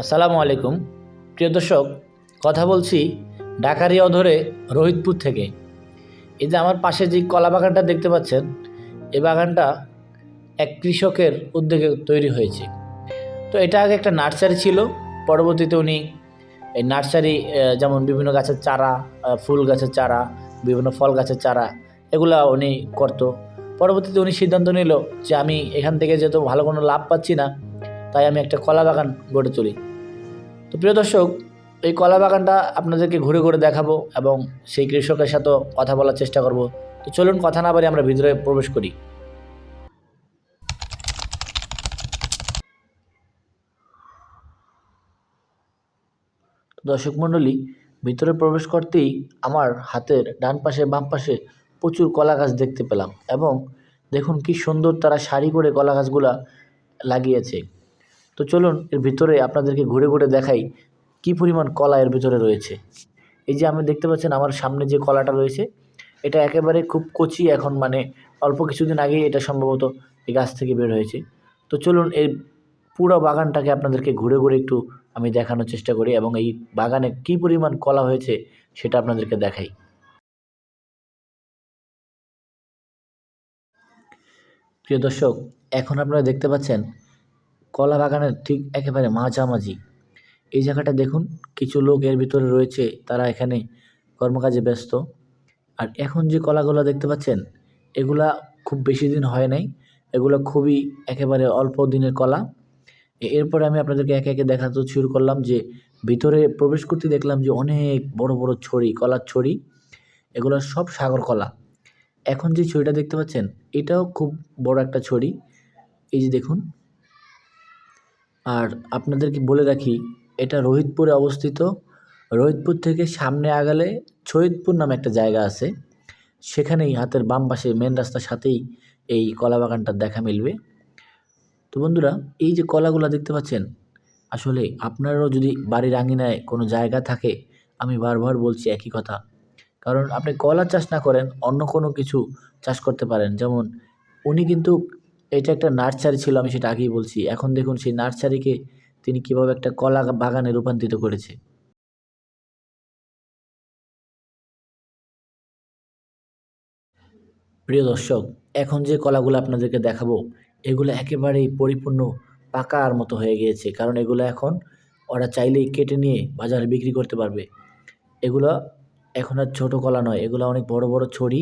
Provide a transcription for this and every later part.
আসসালামু আলাইকুম। প্রিয় দর্শক, কথা বলছি ডাকারি অধরে রোহিতপুর থেকে। এই যে আমার পাশে যে কলা বাগানটা দেখতে পাচ্ছেন এই বাগানটা এক কৃষকের উদ্যোগে তৈরি হয়েছে। তো এটা আগে একটা নার্সারি ছিল, পরবর্তীতে উনি এই নার্সারি যেমন বিভিন্ন গাছের চারা ফুল গাছের চারা, বিভিন্ন ফল গাছের চারা, এগুলা উনি করতো। পরবর্তীতে উনি সিদ্ধান্ত নিল যে আমি এখান থেকে যেহেতু ভালো কোনো লাভ পাচ্ছি না, তাই আমি একটা কলা বাগান গড়ে তুলি। তো প্রিয় দর্শক, এই কলা বাগানটা আপনাদেরকে ঘুরে ঘুরে দেখাবো এবং সেই কৃষকের সাথেও কথা বলার চেষ্টা করব। তো চলুন কথা না বাড়ি আমরা ভিতরে প্রবেশ করি। দর্শক মণ্ডলী, ভিতরে প্রবেশ করতেই আমার হাতের ডান পাশে, বাম পাশে প্রচুর কলা গাছ দেখতে পেলাম এবং দেখুন কি সুন্দর তারা সারি করে কলা গাছগুলা লাগিয়েছে। তো চলুন এর ভিতরে আপনাদেরকে ঘুরে ঘুরে দেখাই কি পরিমাণ কলা এর ভিতরে রয়েছে। এই যে আমি দেখতে পাচ্ছেন আমার সামনে যে কলাটা রয়েছে, এটা একেবারে খুব কচি এখন মানে অল্প কিছুদিন আগেই এটা সম্ভবত এই গাছ থেকে বের হয়েছে। তো চলুন এই পুরো বাগানটাকে আপনাদেরকে ঘুরে ঘুরে একটু আমি দেখানোর চেষ্টা করি এবং এই বাগানে কি পরিমাণ কলা হয়েছে সেটা আপনাদেরকে দেখাই। প্রিয় দর্শক, এখন আপনারা দেখতে পাচ্ছেন কলা বাগানের ঠিক একেবারে মাঝামাঝি। এই জায়গাটা দেখুন, কিছু লোক এর ভিতরে রয়েছে, তারা এখানে কর্মকাজে ব্যস্ত। আর এখন যে কলাগুলো দেখতে পাচ্ছেন, এগুলা খুব বেশি দিন হয় নাই। এগুলো খুবই একেবারে অল্প দিনের কলা। এরপরে আমি আপনাদেরকে একে একে দেখাতে শুরু করলাম যে, ভিতরে প্রবেশ করতে দেখলাম যে অনেক বড় বড় ছড়ি, কলার ছড়ি। এগুলো সব সাগর কলা। এখন যে ছড়িটা দেখতে পাচ্ছেন, এটাও খুব বড় একটা ছড়ি। এই যে দেখুন আর আপনাদেরকে বলে রাখি, এটা রোহিতপুরে অবস্থিত। রোহিতপুর থেকে সামনে আগালে শহীদপুর নামে একটা জায়গা আছে। সেখানেই হাতের বাম পাশে মেন রাস্তার সাথেই এই কলা বাগানটার দেখা মিলবে। তো বন্ধুরা, এই যে কলাগুলো দেখতে পাচ্ছেন, আসলে আপনারও যদি বাড়ির আঙিনায় কোনো জায়গা থাকে, আমি বারবার বলছি একই কথা। কারণ আপনি কলা চাষ না করেন, অন্য কোনো কিছু চাষ করতে পারেন। যেমন, উনি কিন্তু এটা একটা নার্সারি ছিল, আমি সেটা আগেই বলছি। এখন দেখুন, সেই নার্সারিকে তিনি কীভাবে একটা কলা বাগানে রূপান্তরিত করেছে। প্রিয় দর্শক, এখন যে কলাগুলো আপনাদেরকে দেখাবো, এগুলো একেবারেই পরিপূর্ণ পাকার মতো হয়ে গিয়েছে। কারণ এগুলো এখন ওরা চাইলেই কেটে নিয়ে বাজারে বিক্রি করতে পারবে। এগুলো এখন আর ছোটো কলা নয়, এগুলো অনেক বড় বড় ছড়ি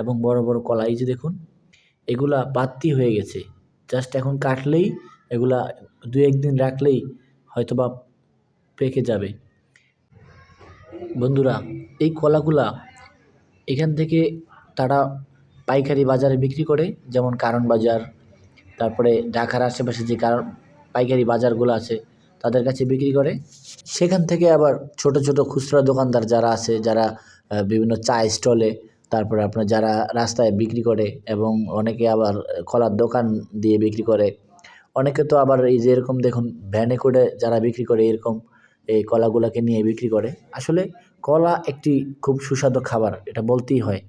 এবং বড় বড় কলা। এই যে দেখুন এগুলা বাত্তি হয়ে গেছে। জাস্ট এখন কাটলেই এগুলা দু একদিন রাখলেই হয়তো বা পেকে যাবে। বন্ধুরা, এই কলাগুলা এখান থেকে তারা পাইকারি বাজারে বিক্রি করে, যেমন কারণ বাজার, তারপরে ঢাকার আশেপাশে যে কারণ পাইকারি বাজারগুলো আছে, তাদের কাছে বিক্রি করে। সেখান থেকে আবার ছোট ছোট খুচরা দোকানদার যারা আছে, যারা বিভিন্ন চা স্টলে তারপরে আপনার যারা রাস্তায় বিক্রি করে এবং অনেকে আবার কলার দোকান দিয়ে বিক্রি করে, অনেকে তো আবার এই যে এরকম দেখুন ভ্যানে করে যারা বিক্রি করে এরকম এই কলাগুলাকে নিয়ে বিক্রি করে। আসলে কলা একটি খুব সুস্বাদু খাবার, এটা বলতেই হয়।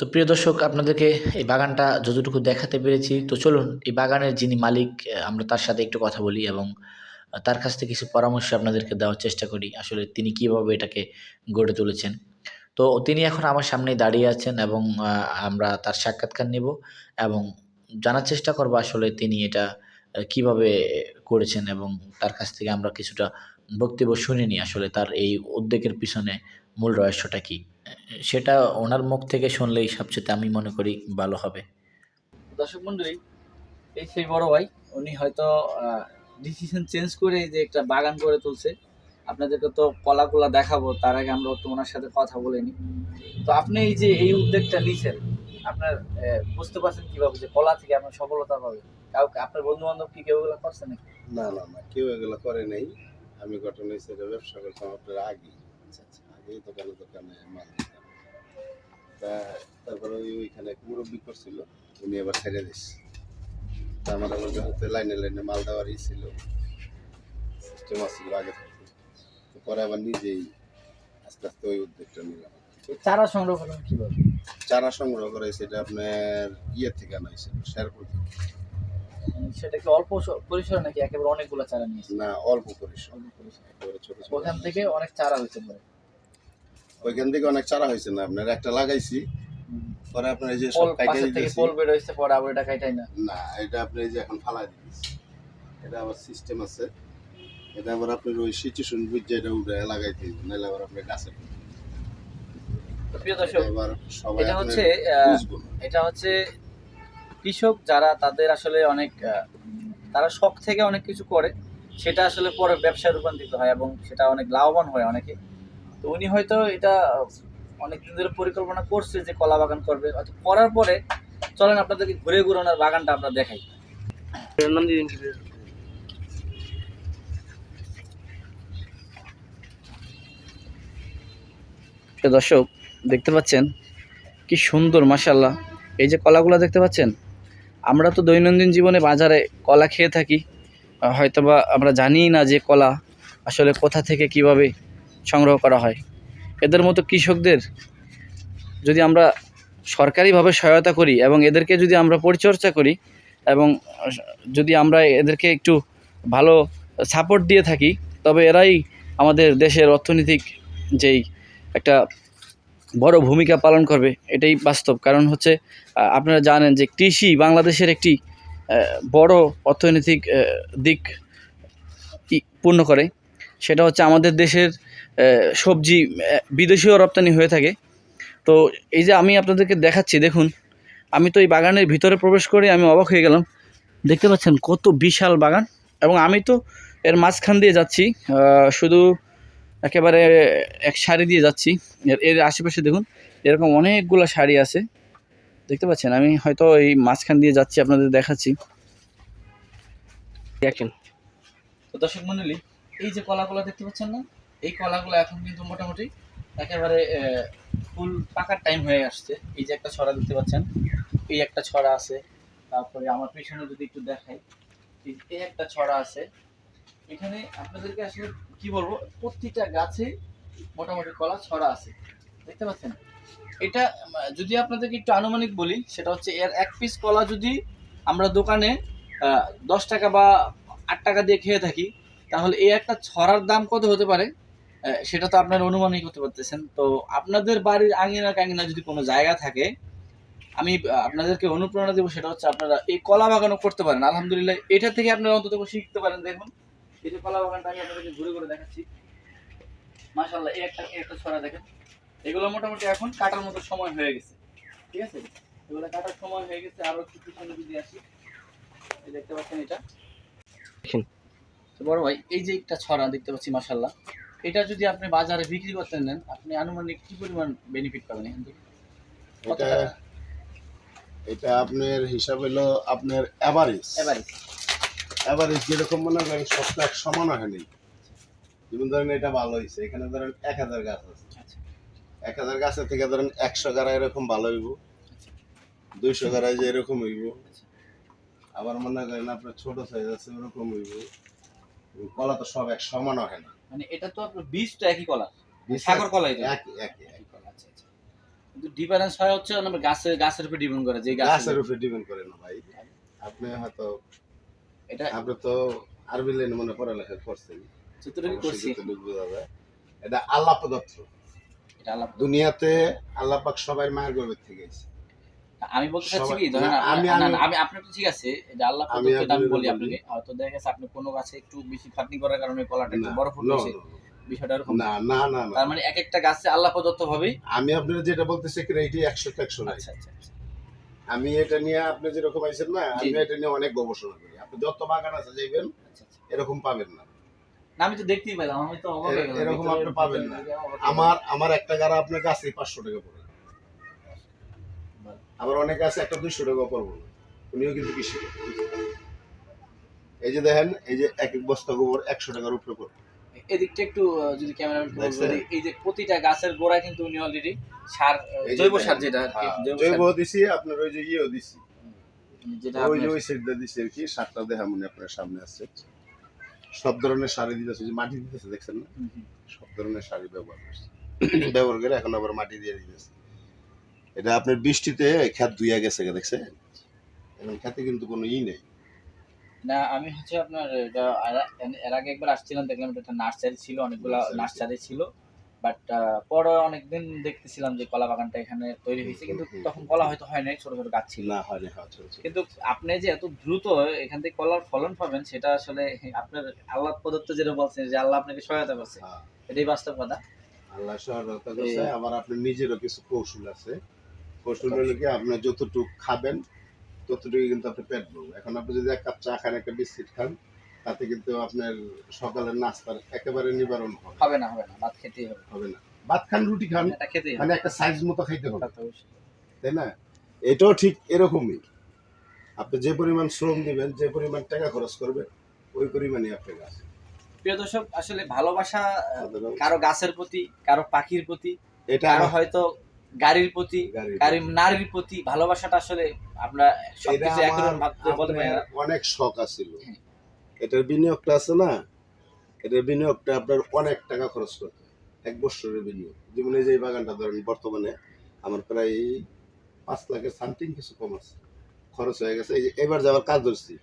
তো প্রিয় দর্শক, আপনাদেরকে এই বাগানটা যতটুকু দেখাতে পেরেছি, তো চলুন এই বাগানের যিনি মালিক, আমরা তার সাথে একটু কথা বলি এবং তার কাছ থেকে কিছু পরামর্শ আপনাদেরকে দেওয়ার চেষ্টা করি। আসলে তিনি কীভাবে এটাকে গড়ে তুলেছেন। তো তিনি এখন আমার সামনেই দাঁড়িয়ে আছেন এবং আমরা তার সাক্ষাৎকার নেব এবং জানার চেষ্টা করব আসলে তিনি এটা কীভাবে করেছেন এবং তার কাছ থেকে আমরা কিছুটা বক্তব্য শুনিনি আসলে তার এই উদ্যোগের পিছনে মূল রহস্যটা কী। সেটা ওনার মুখ থেকে শুনলেই সবচেয়ে আমি মনে করি ভালো হবে। দর্শক মন্ডলী, এই সেই বড় ভাই, উনি হয়তো ডিসিশন চেঞ্জ করে যে একটা বাগান করে তুলছে। আপনাদেরকে তো কলাগুলা দেখাবো তার আগে আমরা একটু ওনার সাথে কথা বলে নিই। তো আপনি এই যে এই উদ্যোগটা নিছেন আপনার বুঝতে পারছেন কীভাবে যে কলা থেকে আপনার সফলতা পাবে? কাউকে আপনার বন্ধু বান্ধব কি কেউ এগুলো করছে নাকি? না না না কেউ এগুলো করে নাই। আমি ঘটনা হিসেবে ব্যবসা করতাম আপনার আগে আগেই দোকানে দোকানে মাল দিতাম। তা তারপরে ওই ওইখানে এক মুরব্বী করছিল উনি আবার ছেড়ে দিস তা আমার আবার লাইনে লাইনে মাল দেওয়ার ই ছিল। সিস্টেম আসছিল আগে তো পরে আবার নিজেই আস্তে আস্তে ওই উদ্যোগটা নিলাম। চারা সংগ্রহ করেন কীভাবে? চারা সংগ্রহ করে সেটা আপনার ইয়ে থেকে আনা হয়েছিল শেরপুর থেকে। মানে সেটা কি অল্প পরিসরে নাকি একেবারে অনেকগুলো চারা নিয়েছে না অল্প পরিসর। ওখান থেকে অনেক চারা হয়েছে ওইখান থেকে অনেক চারা হয়েছে না আপনার একটা লাগাইছি পরে আপনার এই যে সব পোল কাইটে পাশের থেকে পোল বের হয়েছে পরে আবার এটা কাইটাই না? না এটা আপনি এই যে এখন ফালাই দিতেছি। এটা আবার সিস্টেম আছে। এটা আবার আপনার ওই সিচুয়েশন বুঝে এটা উঠে লাগাইতে হবে নাহলে আবার আপনার গাছে প্রিয় দর্শক এটা হচ্ছে। এটা হচ্ছে কৃষক যারা তাদের আসলে অনেক তারা শখ থেকে অনেক কিছু করে সেটা আসলে পরে ব্যবসায় রূপান্তরিত হয় এবং সেটা অনেক লাভবান হয় অনেকে। তো উনি হয়তো এটা অনেকদিন ধরে পরিকল্পনা করছে যে কলা বাগান করবে হয়তো করার পরে চলেন আপনাদেরকে ঘুরে ঘুরে ওনার বাগানটা আমরা দেখাই। নাম দিয়ে দিন কি প্রিয় দর্শক, দেখতে পাচ্ছেন কি সুন্দর মাসাল্লাহ এই যে কলাগুলো দেখতে পাচ্ছেন, আমরা তো দৈনন্দিন জীবনে বাজারে কলা খেয়ে থাকি। হয়তোবা আমরা জানিই না যে কলা আসলে কোথা থেকে কীভাবে সংগ্রহ করা হয়। এদের মতো কৃষকদের যদি আমরা সরকারিভাবে সহায়তা করি এবং এদেরকে যদি আমরা পরিচর্যা করি এবং যদি আমরা এদেরকে একটু ভালো সাপোর্ট দিয়ে থাকি, তবে এরাই আমাদের দেশের অর্থনৈতিক যেই একটা বড় ভূমিকা পালন করবে, এটাই বাস্তব। কারণ হচ্ছে আপনারা জানেন যে কৃষি বাংলাদেশের একটি বড় অর্থনৈতিক দিক পূর্ণ করে। সেটা হচ্ছে আমাদের দেশের সবজি বিদেশিও রপ্তানি হয়ে থাকে। তো এই যে আমি আপনাদেরকে দেখাচ্ছি, দেখুন, আমি তো এই বাগানের ভিতরে প্রবেশ করে আমি অবাক হয়ে গেলাম। দেখতে পাচ্ছেন কত বিশাল বাগান। এবং আমি তো এর মাঝখান দিয়ে যাচ্ছি শুধু একেবারে এক শাড়ি দিয়ে যাচ্ছি। এর এর আশেপাশে দেখুন, এরকম অনেকগুলো শাড়ি আছে। দেখতে পাচ্ছেন? আমি হয়তো এই মাঝখান দিয়ে যাচ্ছি, আপনাদের দেখাচ্ছি। দেখেন। তো দর্শক মন্ডলী, এই যে কলাগুলো দেখতে পাচ্ছেন না, এই কলাগুলো এখন কিন্তু মোটামুটি একেবারে ফুল পাকার টাইম হয়ে আসছে। এই যে একটা ছড়া দেখতে পাচ্ছেন, এই একটা ছড়া আছে। তারপরে আমার পেছনে যদি একটু দেখাই, এই এই একটা ছড়া আছে। এখানে আপনাদেরকে আসলে কি বলব, প্রতিটা গাছে মোটামুটি কলা ছড়া আছে। দেখতে পাচ্ছেন? এটা, যদি আপনাদেরকে একটু আনুমানিক বলি, সেটা হচ্ছে এর এক পিস কলা যদি আমরা দোকানে দশ টাকা বা আট টাকা দিয়ে খেয়ে থাকি, তাহলে এই একটা ছড়ার দাম কত হতে পারে? সেটা তো আপনারা অনুমানই করতে পারতেছেন। তো আপনাদের বাড়ির আঙিনা কাঙিনা যদি কোনো জায়গা থাকে, আমি আপনাদেরকে অনুপ্রেরণা দেবো, সেটা হচ্ছে আপনারা এই কলা বাগানও করতে পারেন। আলহামদুলিল্লাহ, এটা থেকে আপনারা অন্তত শিখতে পারেন। দেখুন এই যে কলা বাগানটা আমি আপনাদেরকে ঘুরে ঘুরে দেখাচ্ছি। মাশাল্লাহ এই একটা একটা ছড়া দেখেন। এগুলো মোটামুটি এখন কাটার মতো সময় হয়ে গেছে। ঠিক আছে? এগুলো কাটার সময় হয়ে গেছে। আরও একটু পিছনে যদি আসি এই দেখতে পাচ্ছেন এটা। বড় ভাই এই যে একটা ছড়া দেখতে পাচ্ছি মাশাল্লাহ এটা যদি আপনি বাজারে বিক্রি করতে নেন আপনি আনুমানিক কি পরিমাণ বেনিফিট পাবেন এখান থেকে? এটা এটা আপনার হিসাব হলো আপনার অ্যাভারেজ এবারে যেরকম মনে করেন সবটা এক সমান হয়নি যেমন ধরেন এটা ভালো হয়েছে এখানে ধরেন এক হাজার গাছ আছে। আচ্ছা। এক হাজার গাছের থেকে ধরেন একশো গাড়া এরকম ভালো হইব। দুইশো গাড়ায় যে এরকম হইব। আবার মনে করেন আপনার ছোট সাইজ আছে ওরকম হইব। কলা তো সব এক সমান হয় না। মানে এটা তো আপনার বীজ তো একই কলা। সাগর কলা এটা। একই একই একই। কলা আচ্ছা আচ্ছা। কিন্তু ডিফারেন্স হয় হচ্ছে আমরা গাছের গাছের উপর ডিপেন্ড করে যে গাছের উপরে। ডিপেন্ড করে না ভাই। আপনি হয়তো এটা আপনি তো আরবি লাইনে মনে পড়ালেখা করছেন যতটুকু করছি? এটা আল্লাহ প্রদত্ত। এটা আল্লাহ দুনিয়াতে আল্লাহ পাক সবাই মায়ের গর্ভের থেকে আমি বলতে চাচ্ছি কি ধরেন আমি আমি- তো ঠিক আছে এটা আল্লাহ আমি প্রদত্ত আমি বলি। আপনাকে। হয়তো দেখা গেছে আপনি কোনো গাছে একটু বেশি খাটনি করার কারণে কলাটা একটু বড় ফুটেছে বিষয়টা এরকম। না না না তার মানে এক একটা গাছে আল্লাহ প্রদত্ত ভাবেই আমি আপনার যেটা বলতেছি কি এটি একশো একশো নাই। আচ্ছা আচ্ছা আচ্ছা। আমি এটা নিয়ে আপনি যেরকম আইছেন না আমি এটা নিয়ে অনেক গবেষণা করি। আপনি যত বাগান আছে যাইবেন আচ্ছা, আচ্ছা। এরকম পাবেন না। আমি তো দেখতেই পেলাম আমি তো এরকম আপনি পাবেন না। আমার আমার একটা গাড়া আপনার কাছে পাঁচশো টাকা পড়ে। গেলাম। আবার অনেক আছে একটা দুইশো টাকা পড়ব উনিও কিন্তু কৃষি এই যে দেখেন এই যে এক এক বস্তা গোবর একশো টাকার উপরে পড়ে এদিকটা একটু যদি ক্যামেরাম্যান এই যে প্রতিটা গাছের গোড়ায় কিন্তু উনি অলরেডি সার জৈব সার যেটা আর কি হ্যাঁ, জৈব দিছি আপনার ওই যে ইয়েও দিছি। যেটা ওই যে ওই সাইডটা দিছি আর কি সারটা দেখা মনে আপনার সামনে আছে। সব ধরনের সারি দিতেছে যে মাটি দিতেছে দেখছেন না। সব ধরনের সারি ব্যবহার করছে। ব্যবহার করে এখন আবার মাটি দিয়ে দিতেছে। এটা আপনার বৃষ্টিতে খেত ধুইয়া গেছে দেখছেন? এখন খেতে কিন্তু কোনো ই নেই। না আমি হচ্ছে আপনার এর- আগে একবার আসছিলাম দেখলাম এটা একটা নার্সারি ছিল অনেকগুলো নার্সারি। ছিল। বাট পরে অনেকদিন দেখতেছিলাম যে কলা বাগানটা এখানে তৈরি হয়েছে কিন্তু তখন কলা হয়তো হয় নাই ছোট ছোট গাছ ছিল। না হওয়া চলছে কিন্তু আপনি যে এত দ্রুত এখান থেকে কলার ফলন পাবেন সেটা আসলে আপনার আল্লাহ প্রদত্ত যেটা বলছেন যে আল্লাহ আপনাকে সহায়তা করছে। হ্যাঁ, এটাই বাস্তব কথা। আল্লাহ সহায়তা করছে আবার আপনার নিজেরও কিছু কৌশল আছে। কৌশল। হলো কি আপনি যতটুকু খাবেন ততটুকু কিন্তু আপনি পেট ভরবে এখন আপনি যদি এক কাপ চা খান একটা বিস্কিট খান তাতে কিন্তু আপনার সকালের নাস্তার একেবারে নিবারণ হবে। হবে না হবে না ভাত খেতেই হবে। হবে না। ভাত খান রুটি খান খেতেই মানে একটা সাইজ মতো খাইতে হবে। তাই না? এটাও ঠিক এরকমই। আপনি যে পরিমাণ শ্রম দিবেন যে পরিমাণ টাকা খরচ করবে ওই পরিমাণই আপনার গাছ প্রিয় দর্শক আসলে ভালোবাসা কারও গাছের প্রতি কারও পাখির প্রতি এটা আমার হয়তো গাড়ির প্রতি গাড়ির নারীর প্রতি ভালোবাসাটা আসলে আমরা সবকিছু ভাবতে বলতে পারি অনেক শখ আছিল। এটার বিনিয়োগটা আছে না? এটার বিনিয়োগটা আপনার অনেক টাকা খরচ করতে এক বছরের বিনিয়োগ। যেমন এই যে বাগানটা ধরেন বর্তমানে আমার প্রায় পাঁচ লাখের সামথিং কিছু কম আছে। খরচ হয়ে গেছে। এই যে এবার যাওয়ার কাজ ধরছি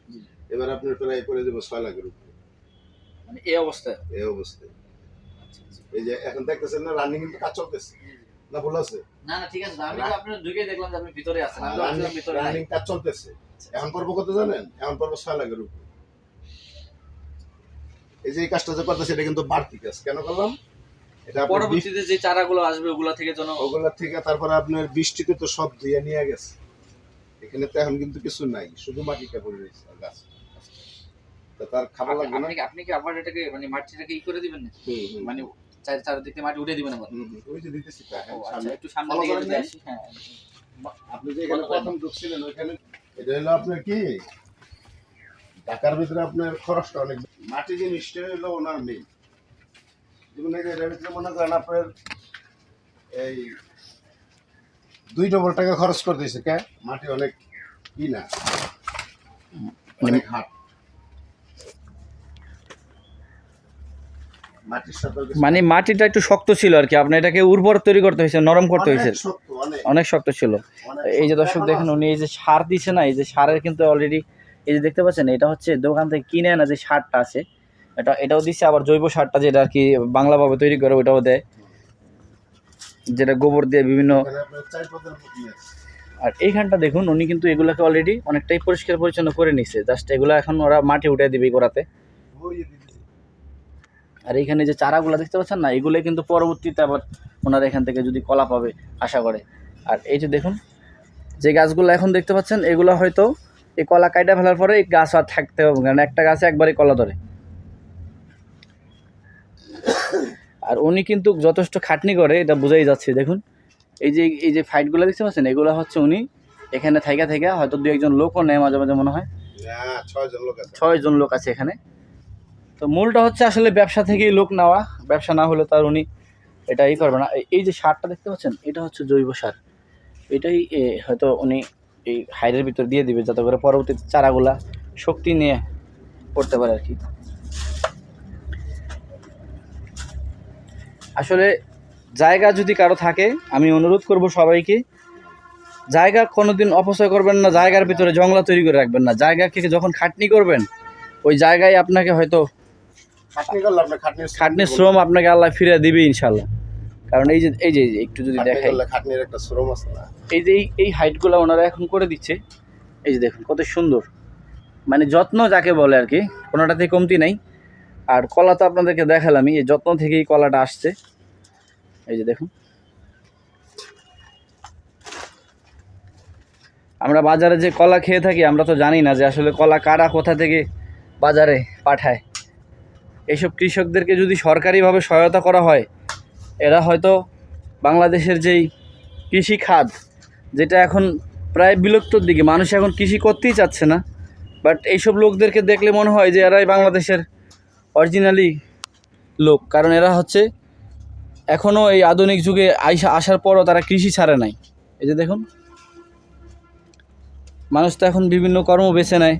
এবার আপনার প্রায় করে দেবো ছয় লাখের উপরে। মানে এই অবস্থায়? এই অবস্থায়। এই যে এখন দেখতেছেন না রানিং কিন্তু কাজ চলতেছে। না ভুল আছে। না না ঠিক আছে আমি তো আপনার ঢুকে দেখলাম যে আপনি ভিতরে আছেন আমি ভিতরে রানিং কাজ চলতেছে। এখন পর্ব কত জানেন? এখন পর্ব ছয় লাখের উপরে। এই যে এই কাজটা যে করতেছে এটা কিন্তু বাড়তি কাজ। কেন করলাম? এটা পরবর্তীতে যে চারাগুলো আসবে ওগুলা থেকে যেন ওগুলা থেকে তারপরে আপনার বৃষ্টিতে তো সব ধুয়ে নিয়ে গেছে। এখানে তো এখন কিন্তু কিছু নাই শুধু মাটিটা পড়ে রয়েছে গাছ। তার খাবার লাগবে না। আপনি কি- আবার এটাকে মানে মাটিটাকে ই করে দিবেন না মানে চার চারিদিক মাটি উঠে দিবেন আবার ওই যে দিতেছি হ্যাঁ, আচ্ছা একটু সামনে দিকে যদি আসি হ্যাঁ আপনি যে এখানে প্রথম ঢুকছিলেন ওইখানে এটা হলো আপনার কি? ঢাকার ভিতরে আপনার খরচটা অনেক বেশি। মাটি জিনিসটা হলো ওনার মেইন যেমন যে এটার ভিতরে মনে করেন আপনার এই দুই ডবল টাকা খরচ করে দিয়েছে কে? মাটি অনেক কি না। অনেক হাট মাটির সাথে মানে মাটিটা একটু শক্ত ছিল আর কি। আপনি এটাকে উর্বর তৈরি করতে হয়েছে নরম করতে হয়েছে। অনেক। শক্ত, ছিল। এই যে দর্শক দেখেন উনি এই যে সার দিছে না এই যে সারের কিন্তু অলরেডি এই যে দেখতে পাচ্ছেন এটা হচ্ছে দোকান থেকে কিনে আনা যে সারটা আছে এটা এটাও দিচ্ছে আবার জৈব সারটা যেটা আর কি বাংলাভাবে তৈরি করে ওটাও দেয়। যেটা গোবর দিয়ে বিভিন্ন আপনার। আর এইখানটা দেখুন উনি কিন্তু এগুলাকে অলরেডি অনেকটাই পরিষ্কার পরিচ্ছন্ন করে নিচ্ছে জাস্ট এগুলো এখন ওরা মাটি উঠে দিবে গোড়াতে। আর এইখানে যে চারাগুলো দেখতে পাচ্ছেন না এগুলো কিন্তু পরবর্তীতে আবার ওনারা এখান থেকে যদি কলা পাবে আশা করে। আর এই যে দেখুন যে গাছগুলো এখন দেখতে পাচ্ছেন এগুলো হয়তো এই কলা কাইটা ফেলার পরে এই গাছ আর থাকতে হবে কারণ একটা গাছে একবারই কলা ধরে। আর উনি কিন্তু যথেষ্ট খাটনি করে এটা বোঝাই যাচ্ছে। দেখুন এই যে এই যে ফাইটগুলো দেখতে পাচ্ছেন এগুলো হচ্ছে উনি এখানে থাইকা থাইকা হয়তো দু একজন লোকও নেয় মাঝে মাঝে মনে হয়। ছয়জন লোক আছে এখানে। তো মূলটা হচ্ছে আসলে ব্যবসা থেকেই লোক নেওয়া। ব্যবসা না হলে তার উনি এটাই করবে না। এই- যে সারটা দেখতে পাচ্ছেন, এটা হচ্ছে জৈব সার। এটাই হয়তো উনি এই হাইরের ভিতর দিয়ে দিবে যাতে করে পরবর্তীতে চারাগুলা শক্তি নিয়ে করতে পারে আর কি। আসলে জায়গা যদি কারও থাকে, আমি অনুরোধ করব সবাইকে, জায়গা কোনোদিন অপচয় করবেন না, জায়গার ভিতরে জংলা তৈরি করে রাখবেন না। জায়গাকে যখন খাটনি করবেন, ওই জায়গায় আপনাকে হয়তো খাটনির শ্রম আপনাকে আল্লাহ ফিরে দিবে ইনশাল্লাহ। কারণ এই যে এই যে একটু যদি দেখাই। খাটনির একটা শ্রম আছে না। এই যে এই এই হাইটগুলো ওনারা এখন করে দিচ্ছে। এই যে দেখুন কত সুন্দর। মানে যত্ন যাকে বলে আর কি কোনোটাতে কমতি নাই। আর কলা তো আপনাদেরকে দেখালামই এই যত্ন থেকেই কলাটা আসছে। এই যে দেখুন। আমরা বাজারে যে কলা খেয়ে থাকি আমরা তো জানি না যে আসলে কলা কারা কোথা থেকে বাজারে পাঠায়। এইসব কৃষকদেরকে যদি সরকারিভাবে সহায়তা করা হয়, এরা হয়তো বাংলাদেশের যেই কৃষি খাত যেটা এখন প্রায় বিলুপ্তর দিকে, মানুষ এখন কৃষি করতেই চাচ্ছে না। বাট এইসব লোকদেরকে দেখলে মনে হয় যে এরাই বাংলাদেশের অরিজিনালি লোক, কারণ এরা হচ্ছে এখনও এই আধুনিক যুগে আইসা, আসার পরও তারা কৃষি ছাড়ে নাই। এই যে দেখুন। মানুষ তো এখন বিভিন্ন কর্ম বেছে নেয়।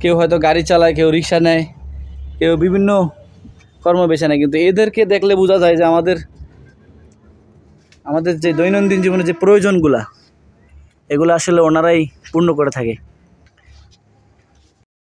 কেউ হয়তো গাড়ি চালায়, কেউ রিক্সা নেয়, কেউ বিভিন্ন কর্ম বেছে নেয় কিন্তু এদেরকে দেখলে বোঝা যায় যে আমাদের আমাদের যে দৈনন্দিন জীবনে যে প্রয়োজনগুলা, এগুলো আসলে ওনারাই পূর্ণ করে থাকে।